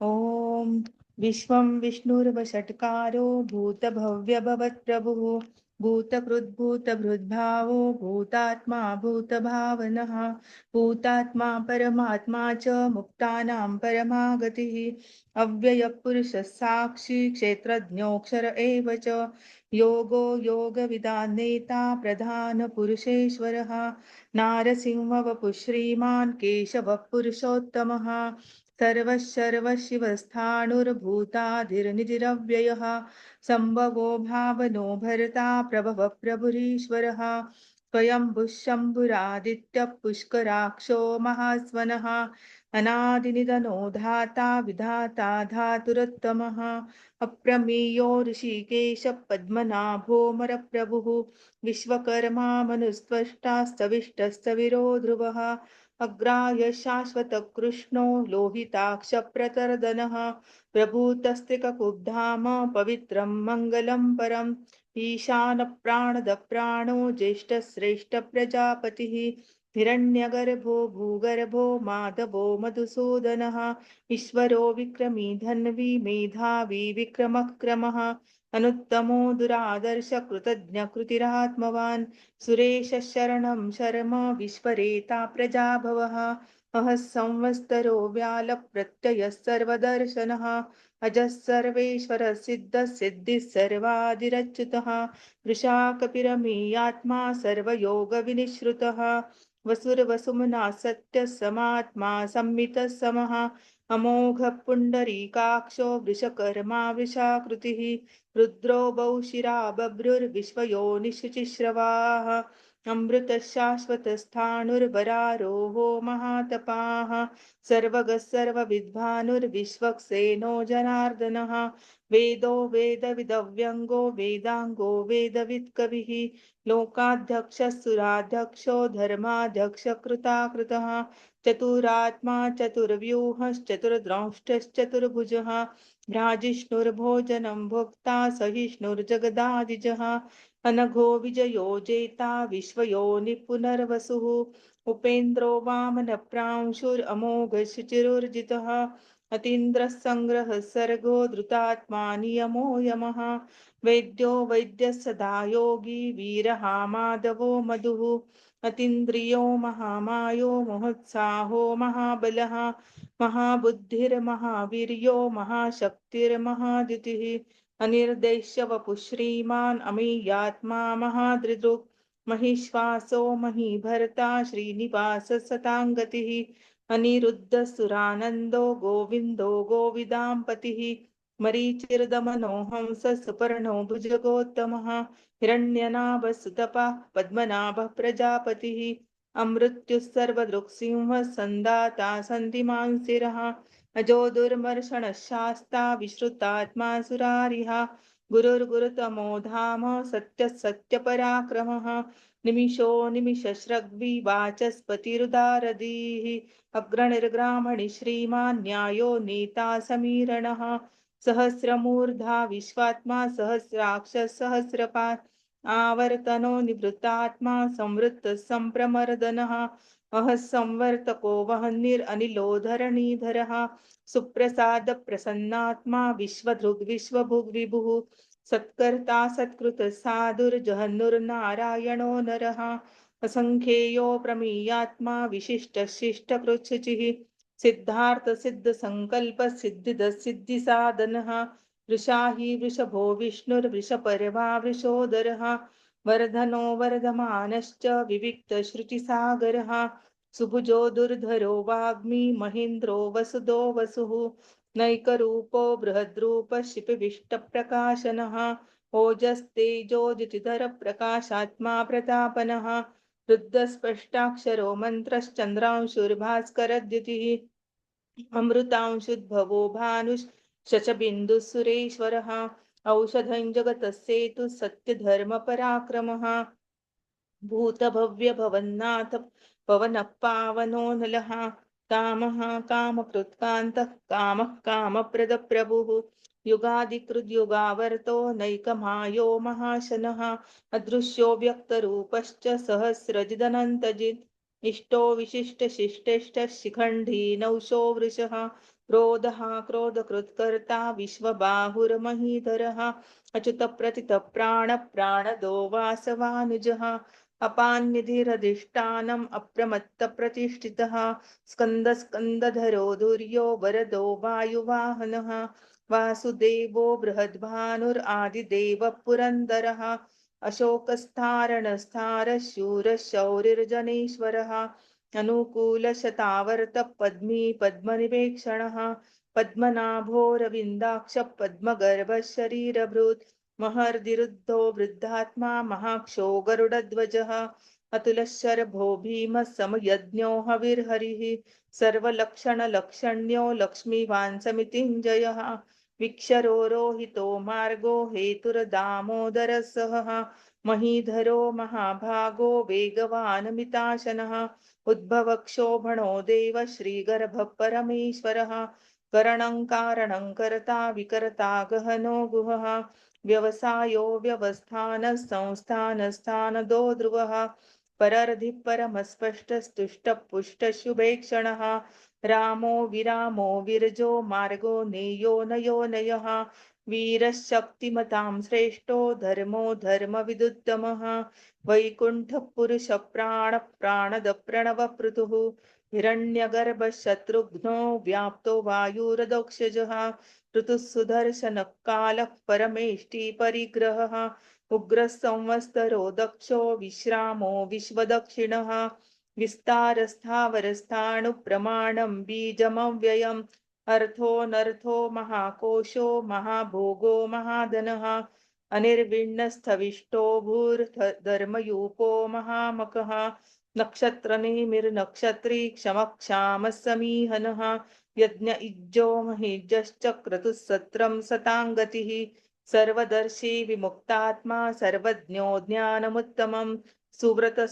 ॐ विश्वं विष्णुर्वषट्कारो भूतभव्यभवत्प्रभुः भूतकृद्भूतभृद्भावो भूतात्मा भूत भूतभावनः भूतात्मा परमात्मा च मुक्तानां परमा गतिः अव्ययपुरुषः साक्षी क्षेत्रज्ञोऽक्षर एव योगो योग योगविदान्नेता प्रधानपुरुषेश्वरः। नारसिंहवपुः श्रीमान् केशवः पुरुषोत्तमः। सर्वशर्वशिवस्थाणुर्भूताधिर्निधिरव्ययः। सम्भवो भावनो भरता प्रभव प्रभुरीश्वरः। स्वयंभुः शम्भुरादित्यः पुष्कराक्षो महास्वनः। अनादिनिधनो धाता विधाता धातुरुत्तमः। अप्रमेयो ऋषिकेश पद्मनाभोमरप्रभुः विश्वकर्मा मनुस्त्वष्टास्तविष्टस्तविरो ध्रुवः अग्राय शाश्वतकृष्णो लोहिताक्षप्रतर्दनः। प्रभूतस्तिककुब्धाम पवित्रं मङ्गलं परम्। ईशानप्राणदप्राणो ज्येष्ठश्रेष्ठप्रजापतिः। हिरण्यगर्भो भूगर्भो माधवो मधुसूदनः, ईश्वरो विक्रमी धन्वी मेधावी विक्रमक्रमः, अनुत्तमो दुरादर्श कृतज्ञ कृतिरात्मवान् सुरेश शरणं शर्म विश्वरेता प्रजाभवः अहः संवत्सरो व्यालप्रत्ययः सर्वदर्शनः, अजः सर्वेश्वर सिद्धः सिद्धिः सर्वादिरच्युतः सर्वयोगविनिश्रुतः। वसुर्वसुमना सत्य समात्मा सम्मित समः अमोघ पुण्डरीकाक्षो वृषकर्मा वृषाकृतिः रुद्रो बहुशिरा बभ्रुर्विश्वयोनिशुचिश्रवाः अमृतशाश्वतस्थाणुर्वरारोहो महातपाः, सर्वगः सर्वविद्वानुर्विश्वक्सेनो जनार्दनः। वेदो वेदविदव्यङ्गो वेदाङ्गो वेदवित्कविः लोकाध्यक्षः सुराध्यक्षो धर्माध्यक्षकृताकृतः, चतुरात्मा चतुर्व्यूहश्चतुर्द्रंष्टश्चतुर्भुजः भ्राजिष्णुर्भोजनं भोक्ता सहिष्णुर्जगदादिजः। अनघो विजयो जेता विश्वयोनिपुनर्वसुः उपेन्द्रो वामनप्रांशुरमोघशुचिरुर्जितः अतीन्द्रः सङ्ग्रहः सर्गो धृतात्मा नियमो यमः। वेद्यो वैद्यः सदा योगी वीरः माधवो मधुः। अतीन्द्रियो महामायो महोत्साहो महाबलः। महाबुद्धिर्महावीर्यो महाशक्तिर्महादितिः। अनिर्देश्य वपुः श्रीमान् अमीयात्मा महादृदृक् महिश्वासो महीभर्ता श्रीनिवासः सताङ्गतिः अनिरुद्धसुरानन्दो गोविन्दो गोविदाम्पतिः। मरीचिर्दमनो हंसः सुपर्णो भुजगोत्तमः। हिरण्यनाभसुतपः पद्मनाभः प्रजापतिः अमृत्युः सर्वदृक्सिंहः सन्दाता सन्धिमांसिरः अजो दुर्मर्षण शास्ता विश्रुतात्मा सुरारिः गुरुर्गुरुतमो धाम सत्यः सत्यपराक्रमः। निमिषो निमिषश्रग्वि वाचस्पतिरुदारदीः अग्रणिर्ग्रामणि श्रीमान् न्यायो नेता समीरणः। सहस्रमूर्धा विश्वात्मा सहस्राक्षः सहस्रपात् आवर्तनो निवृत्तात्मा संवृत्तः सम्प्रमर्दनः अहः संवर्तको वह्निरनिलो धरणीधरः सुप्रसाद प्रसन्नात्मा विश्वधृग्विश्वभुग्विभुः सत्कर्ता सत्कृत साधुर्जहन्नुर्नारायणो नरः। असङ्ख्येयो प्रमीयात्मा सिद्ध सिद्धिसाधनः वृषा हि वृषभो विष्णुर्वृषपर्वा वृषोदरः। वर्धनो वर्धमानश्च विविक्तश्रुतिसागरः सुभुजो दुर्धरो वाग्मी महेन्द्रो वसुदो वसुः। नैकरूपो बृहद्रूप शिपिविष्टप्रकाशनः ओजस्तेजोदितिधर प्रकाशात्मा प्रतापनः। रुद्रस्पष्टाक्षरो मन्त्रश्चन्द्रांशुर्भास्करद्युतिः अमृतांशुद्भवो भानुश्शचबिन्दुः औषधं जगतस्येतु सत्यधर्मपराक्रमः। भूतभव्यभवन्नाथ पवनः पावनो नलः कामः कामकृत्कान्तः कामः कामप्रदप्रभुः। युगादिकृद्युगावर्तो नैकमायो महाशनः अदृश्यो व्यक्तरूपश्च सहस्रजिदनन्तजित्। इष्टो विशिष्टशिष्टेष्ट शिखण्डी नौशो वृषः क्रोधः, क्रोधकृत्कर्ता, विश्वबाहुर्महीधरः, अच्युतप्रथितप्राणप्राणदो वासवानुजः अपान्निधिरधिष्ठानम् अप्रमत्तप्रतिष्ठितः, स्कन्दस्कन्दधरो दुर्यो वरदो वायुवाहनः, वासुदेवो बृहद्भानुरादिदेवः पुरन्दरः अशोकस्थारणस्थारशूरशौरिर्जनेश्वरः अनुकूलशतावर्त पद्मी पद्मनिवेक्षणः पद्मनाभोरविन्दाक्ष पद्मगर्भशरीरभृत्, महर्दिरुद्धो वृद्धात्मा, महाक्षो गरुडध्वजः, अतुलशरभो भीमः समयज्ञो हविर्हरिः, सर्वलक्षणलक्षण्यो लक्ष्मीवान् समितिञ्जयः विक्षरो रोहितो मार्गो हेतुर्दामोदरसः महीधरो महाभागो वेगवानमिताशनः उद्भवक्षोभणो देव श्रीगर्भः परमेश्वरः करणं कारणं कर्ता विकर्ता गहनो गुहः, व्यवसायो व्यवस्थानः संस्थानस्थानदो ध्रुवः, परर्धि परमस्पष्टस्तुष्टपुष्टशुभेक्षणः, रामो विरामो विरजो मार्गो नेयो नयो नयः वीरशक्तिमतां श्रेष्ठो धर्मो धर्मविदुत्तमः। वैकुण्ठपुरुषप्राणप्राणदप्रणवपृतुः हिरण्यगर्भशत्रुघ्नो व्याप्तो वायुरदोक्षजः। कालः परमेष्टि परिग्रहः उग्रसंवत्सरो दक्षो विश्रामो विश्वदक्षिणः। विस्तारस्थावरस्थाणुप्रमाणं बीजमव्ययम्। अर्थोऽनर्थो महाकोशो महाभोगो महाधनः अनिर्विण्णस्थविष्टो भूर्धर्मयूपो महामकः नक्षत्रनेमिर्नक्षत्री क्षमक्षामः समीहनः यज्ञ इज्जो महीजश्च क्रतुः सत्रं सतां गतिः सर्वदर्शी विमुक्तात्मा सर्वज्ञो ज्ञानमुत्तमं सुव्रतः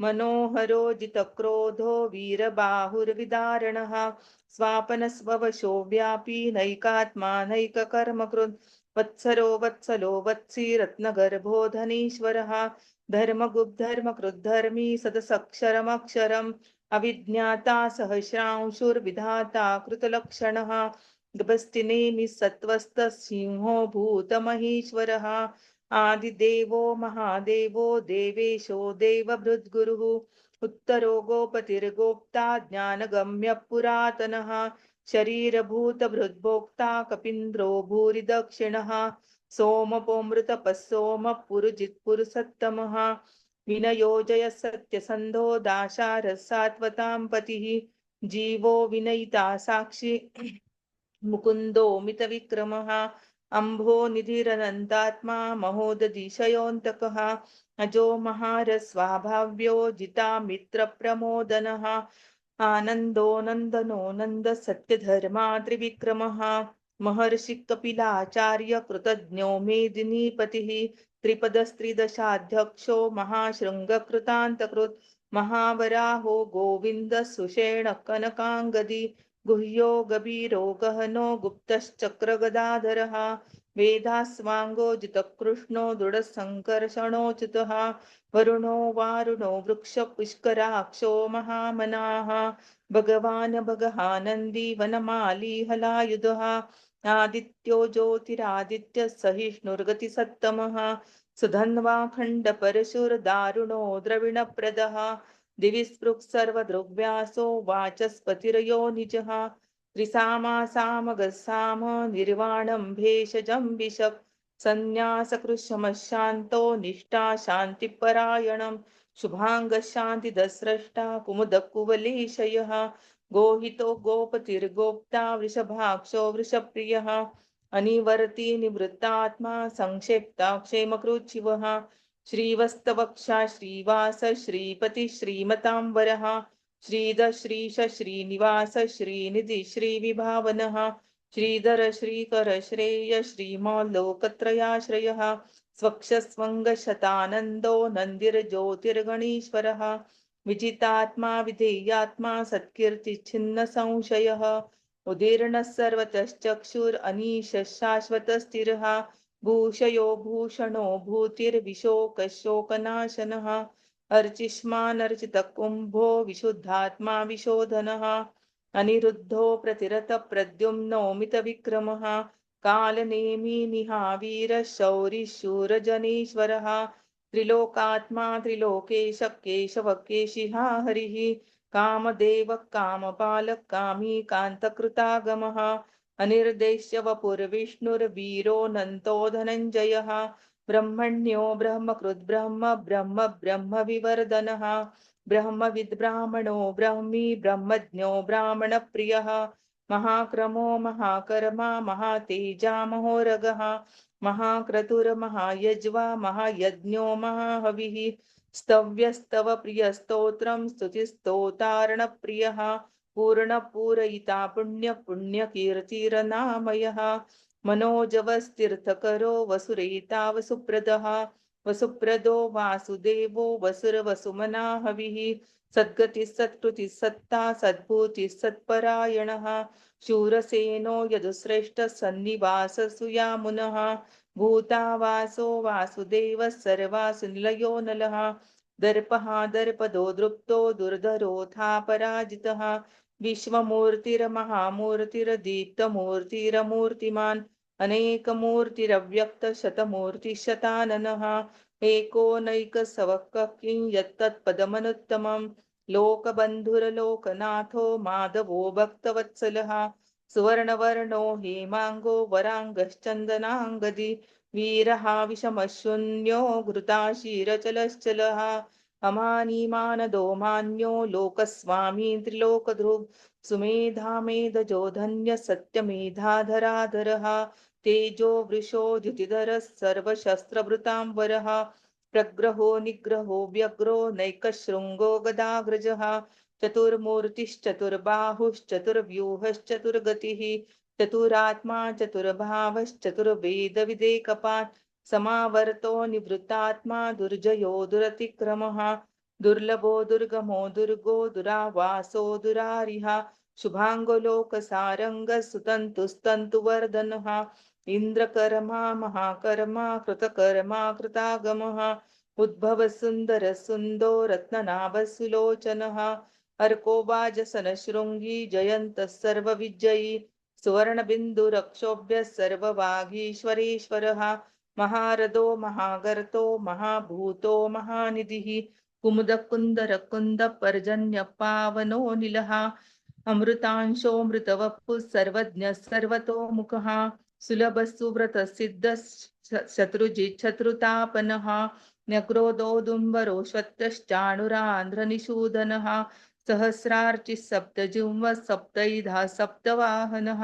सुमुखः मनोहरो जितक्रोधो वीरबाहुर्विदारणः। स्वापनस्ववशो व्यापी नैकात्मा नैककर्मकृत् वत्सरो वत्सलो वत्सी रत्नगर्भो धनीश्वरः धर्मगुब्धर्मकृद्धर्मी सदसक्षरमक्षरम्। अविज्ञाता सहस्रांशुर्विधाता कृतलक्षणः। गभस्तिनेमि सत्त्वस्तसिंहो भूतमहेश्वरः। आदिदेवो महादेवो देवेशो देवभृद्गुरुः उत्तरो गोपतिर्गोप्ता ज्ञानगम्यः पुरातनः, शरीरभूतभृद्भोक्ता कपीन्द्रो भूरि दक्षिणः सोमपोमृतपः सोमः पुरुजित्पुरुसत्तमः विनयोजय सत्यसन्धो दाशारः सात्वतां पतिः, जीवो विनयिता साक्षी मुकुन्दो मितविक्रमः अम्भो निधिरनन्तात्मा महोदधिशयोऽन्तकः अजो महारस्वाभाव्यो जिता मित्रप्रमोदनः। आनन्दो नन्दनो नन्द सत्यधर्मा त्रिविक्रमः। महर्षि कपिलाचार्य कृतज्ञो मेदिनीपतिः त्रिपदस्त्रिदशाध्यक्षो महाशृङ्गकृतान्तकृत्। महावराहो कनकाङ्गदी। गुह्यो गभीरो गहनो गुप्तश्चक्रगदाधरः, वेदास्वाङ्गो जितकृष्णो दृढसङ्कर्षणोच्युतः वरुणो वारुणो वृक्षपुष्कराक्षो महामनाः, भगवान् भगहानन्दी वनमाली हलायुधः आदित्यो ज्योतिरादित्य सहिष्णुर्गतिसत्तमः सुधन्वा खण्डपरशुर्दारुणो द्रविणप्रदः दिवि स्पृक् सर्वदृग्व्यासो वाचस्पतिरयो निजः। त्रिसामासामगसाम निर्वाणं भेषजं विशक् सन्न्यासकृशमशान्तो निष्ठा शान्तिपरायणं। शुभाङ्गशान्तिदस्रष्टा कुमुदकुवलेशयः गोहितो गोपतिर्गोप्ता वृषभाक्षो वृषप्रियः। अनिवर्ति निवृत्तात्मा संक्षेप्ता क्षेमकृच्छिवः श्रीवस्तवक्षा श्रीवास श्रीपति श्रीमतांबरः श्रीद श्रीश श्रीनिवास श्रीनिधि श्रीविभावनः, श्रीधर श्रीकर श्रेय श्रीमाल्लोकत्रयाश्रयः स्वक्षस्वङ्गशतानन्दो नन्दिर्ज्योतिर्गणीश्वरः विजितात्मा विधेयात्मा सत्कीर्तिच्छिन्नसंशयः उदीर्णः सर्वतश्चक्षुरनीश शाश्वतस्थिरः भूषयो भूषणो भूतिर्विशोकशोकनाशनः अर्चिष्मानर्चितकुम्भो विशुद्धात्मा विशोधनः अनिरुद्धो प्रतिरतप्रद्युम्नो मितविक्रमः कालनेमि निहावीरः शौरिशूरजनेश्वरः त्रिलोकात्मा त्रिलोकेश केशव केशिहा हरिः कामदेवः कामपालः कामी कान्तकृतागमः अनिर्देश्य वपुर्विष्णुर्वीरोऽनन्तो धनञ्जयः ब्रह्मण्यो ब्रह्मकृद्ब्रह्म ब्रह्म ब्रह्मविवर्धनः ब्रह्मविद् ब्राह्मणो ब्रह्मी ब्रह्मज्ञो ब्राह्मणप्रियः महाक्रमो महाकर्मा महातेजा महोरगः महाक्रतुर्महायज्वा महायज्ञो महाहविः स्तव्यस्तव प्रियस्तोत्रं स्तुतिस्तोतार्णप्रियः पूर्णपूरयिता पुण्यपुण्यकीर्तिरनामयः मनोजवस्तीर्थकरो वसुरयिता वसुप्रदः वसुप्रदो वासुदेवो वसुरवसुमना हविः सद्गतिः सत्कृतिः सत्ता सद्भूतिः सत्परायणः शूरसेनो यदुश्रेष्ठः सन्निवाससुयामुनः भूतावासो वासुदेवः सर्वासु निलयो नलः। दर्पः दर्पदो दृप्तो दुर्धरोऽथा पराजितः विश्वमूर्तिर्महामूर्तिर्दीप्तमूर्तिरमूर्तिमान् अनेकमूर्तिरव्यक्तशतमूर्तिशताननः एको नैकसवः किं यत्तत्पदमनुत्तमम् लोकबन्धुरलोकनाथो माधवो भक्तवत्सलः सुवर्णवर्णो हेमाङ्गो वराङ्गश्चन्दनाङ्गदि वीरः विषमशून्यो घृताशीरचलश्चलः अमानीमानदो मान्यो लोकस्वामी त्रिलोकधृग् सुमेधामेधजो धन्यः सत्यमेधाधराधरः। तेजो वृषो द्युतिधरः सर्वशस्त्रभृताम्बरः। प्रग्रहो निग्रहो व्यग्रो नैकशृङ्गो गदाग्रजः। चतुर्मूर्तिश्चतुर्बाहुश्चतुर्व्यूहश्चतुर्गतिः। चतुरात्मा चतुर्भावश्चतुर्वेदविदेकपात् समावर्तो निवृत्तात्मा दुर्जयो दुरतिक्रमः दुर्लभो दुर्गमो दुर्गो दुरावासो दुरारिः शुभाङ्गलोकसारङ्गसुतन्तुस्तन्तुवर्धनः इन्द्रकर्मा महाकर्मा कृतकर्मा कृतागमः उद्भवसुन्दरसुन्दो रत्ननाभसुलोचनः अर्कोबाजसनशृङ्गी जयन्तः सर्वविजयी सुवर्णबिन्दुरक्षोभ्यः सर्ववागीश्वरेश्वरः महारदो महागर्तो महाभूतो महानिधिः कुमुदकुन्दरकुन्दपर्जन्यपावनो निलः अमृतांशोऽमृतवपुः सर्वज्ञः सर्वतो मुखः सुलभसुव्रतसिद्धशत्रुजिच्छत्रुतापनः नक्रोदोदुम्बरोश्वत्तश्चाणुरान्ध्रनिषूदनः सहस्रार्चिः सप्तजिह्व सप्तैधा सप्तवाहनः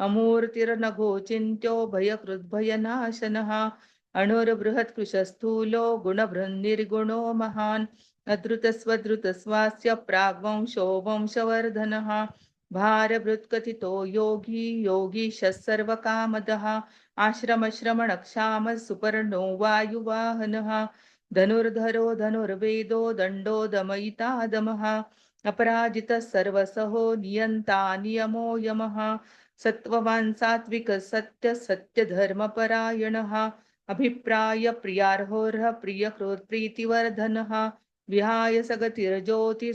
अमूर्तिर्नघोचिन्त्यो भयकृद्भयनाशनः, अणुर्बृहत्कृशस्थूलो गुणबृन्निर्गुणो महान् अधृतस्वधृतस्वास्य प्राग्वंशो वंशवर्धनः भारभृत्कथितो योगी, योगीशः सर्वकामदः आश्रमश्रमणक्षामः सुपर्णो वायुवाहनः, धनुर्धरो धनुर्वेदो दण्डो दमयिता दमः अपराजितः सर्वसहो नियन्ता नियमो यमः सत्त्ववान् सात्विकः सत्य सत्यधर्मपरायणः, अभिप्राय प्रियार्होर्ह प्रियकृत्प्रीतिवर्धनः विहाय सगतिर्ज्योतिः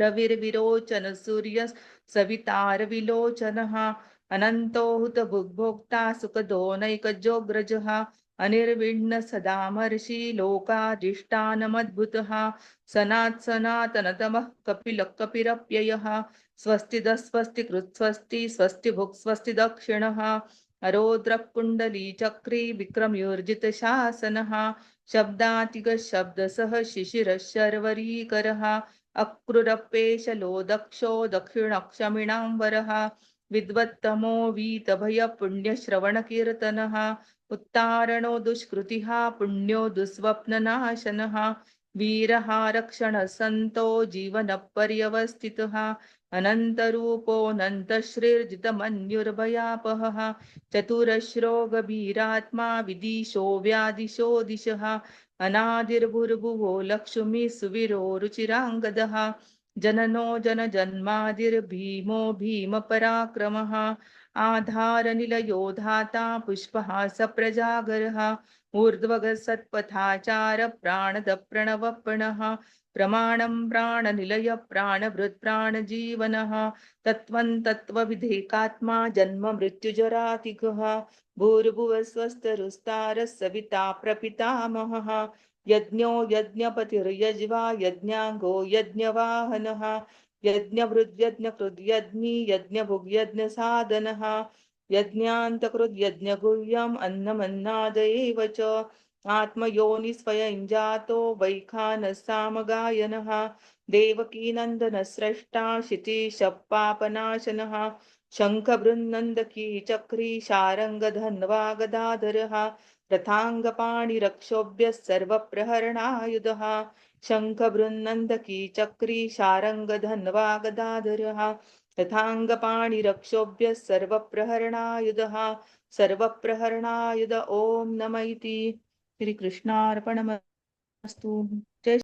रविर्विरोचन सूर्य सवितारविलोचनः अनन्तो हुतभुग्भोक्ता सुखदो नैकजोग्रजः अनिर्विण्ण सदामर्षि लोकाधिष्ठानमद्भुतः। सनात् सनातनतमः कपिलः कपिरप्ययः। स्वस्तिदः स्वस्ति कृत्स्वस्ति स्वस्ति भुक् स्वस्ति दक्षिणः अरोद्रः कुण्डलीचक्री विक्रमयोर्जितशासनः शब्दातिगशब्दसः शिशिरः शर्वरीकरः अक्रूरपेशलो दक्षो दक्षिणक्षमिणाम्बरः। विद्वत्तमो वीतभयपुण्यश्रवणकीर्तनः। उत्तारणो दुष्कृतिः पुण्यो दुःस्वप्ननाशनः वीरः रक्षणसन्तो जीवनपर्यवस्थितः अनन्तरूपोऽनन्तश्रीर्जितमन्युर्भयापहः चतुरश्रो गभीरात्मा विदिशो व्यादिशो दिशः, अनादिर्भुर्भुवो लक्ष्मी सुवीरो रुचिराङ्गदः, जननो जनजन्मादिर्भीमो भीमपराक्रमः आधारनिलयो धाता पुष्पहास प्रजागरः ऊर्ध्वगः सत्पथाचार प्राणद प्रणवप्रणः प्रमाणं प्राणनिलय प्राणभृत् प्राणजीवनः तत्त्वं तत्त्वविधेकात्मा जन्म मृत्युजरातिगः, भूर्भुवः स्वस्तरुस्तारः सविता प्रपितामहः, यज्ञो यज्ञपतिर्यज्वा यज्ञाङ्गो यज्ञवाहनः यज्ञभृद्यज्ञकृद्यज्ञी यज्ञभुग्यज्ञसाधनः यज्ञान्तकृद्यज्ञगुह्यम् अन्नमन्नाद एव च आत्मयोनिस्वयं जातो वैखानः सामगायनः देवकीनन्दनस्रष्टा क्षितिशपापनाशनः शङ्खबृन्नन्दकी चक्री शारङ्गधन्वा गदाधरः रथाङ्गपाणिरक्षोभ्यः सर्वप्रहरणायुधः। शङ्खबृन्नन्दकी चक्री शारङ्गधन्वा गदाधरः रथाङ्गपाणिरक्षोभ्यः सर्वप्रहरणायुधः सर्वप्रहरणायुध ॐ नम इति। श्रीकृष्णार्पणमस्तु।